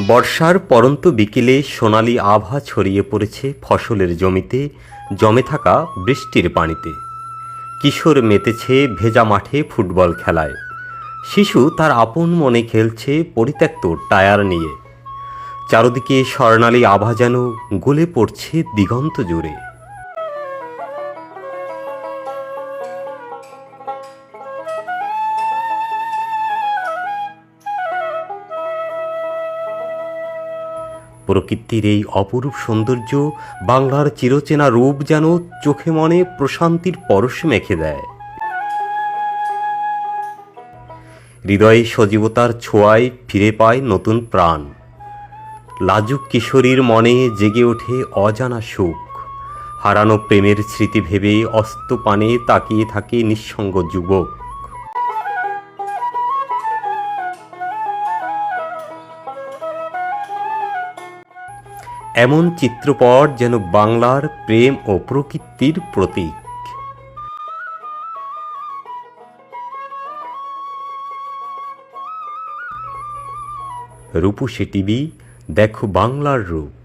বর্ষার পরন্ত বিকেলে সোনালি আভা ছড়িয়ে পড়েছে ফসলের জমিতে, জমে থাকা বৃষ্টির পানিতে। কিশোর মেতেছে ভেজা মাঠে ফুটবল খেলায়। শিশু তার আপন মনে খেলছে পরিত্যক্ত টায়ার নিয়ে। চারদিকে স্বর্ণালী আভা যেন গলে পড়ছে দিগন্ত জুড়ে। প্রকৃতির এই অপরূপ সৌন্দর্য বাংলার চিরচেনা রূপ যেন চোখে মনে প্রশান্তির পরশ মেখে দেয়। হৃদয়ে সজীবতার ছোঁয়ায় ফিরে পায় নতুন প্রাণ। লাজুক কিশোরীর মনে জেগে ওঠে অজানা সুখ। হারানো প্রেমের স্মৃতি ভেবে অস্ত পানে তাকিয়ে থাকে নিঃসঙ্গ যুবক। এমন চিত্রপট যেন বাংলার প্রেম ও প্রকৃতির প্রতীক। রূপসী টিভি দেখো বাংলার রূপ।